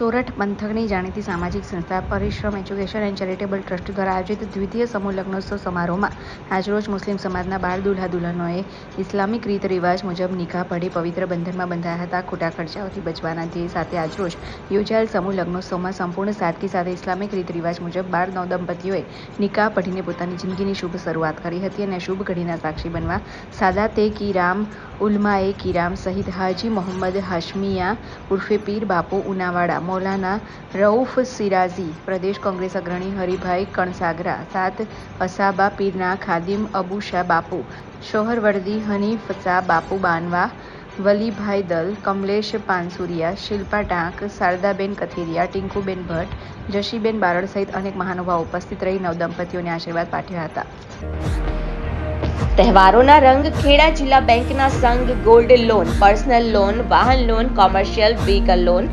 સોરઠ પંથકની જાણીતી સામાજિક સંસ્થા પરિશ્રમ એજ્યુકેશન એન્ડ ચેરિટેબલ ટ્રસ્ટ દ્વારા આયોજિત દ્વિતીય સમૂહ લગ્નોત્સવ સમારોહમાં આજરોજ મુસ્લિમ સમાજના બાર દુલ્હા દુલ્હનોએ ઇસ્લામિક રીત રિવાજ મુજબ નિકાહ પઢી પવિત્ર બંધનમાં બંધાયા હતા, ખોટા ખર્ચાઓથી બચવાના ધ્યેય સાથે આજરોજ યોજાયેલ સમૂહ લગ્નોત્સવમાં સંપૂર્ણ સાદગી સાથે ઇસ્લામિક રીત રિવાજ મુજબ બાર નવદંપતીઓએ નિકાહ પઢીને પોતાની જિંદગીની શુભ શરૂઆત કરી હતી અને શુભ ઘડીના સાક્ષી બનવા સાદાતે કિરામ ઉલમાએ કિરામ સહિત હાજી મોહમ્મદ હાશમિયા ઉર્ફે પીર બાપુ ઉનાવાડા મૌલાના રઉફ સિરાઝી પ્રદેશ કોંગ્રેસ અગ્રણી હરિભાઈ કણસાગરા, સાત અસાબા પીરના ખાદિમ અબુશા બાપુ, શોહરવર્દી હનીફ શાહ બાપુ બાનવા, વલીભાઈ દલ, કમલેશ પાનસુરિયા, શિલ્પા ટાંક, શારદાબેન કથિરિયા, ટિંકુબેન ભટ્ટ, જશીબેન બારડ સહિત અનેક મહાનુભાવો ઉપસ્થિત રહી નવદંપતીઓને આશીર્વાદ પાઠવ્યા હતા. તહેવારોના રંગ ખેડા જિલ્લા બેંકના સંઘ ગોલ્ડ લોન, પર્સનલ લોન, વાહન loan, commercial vehicle loan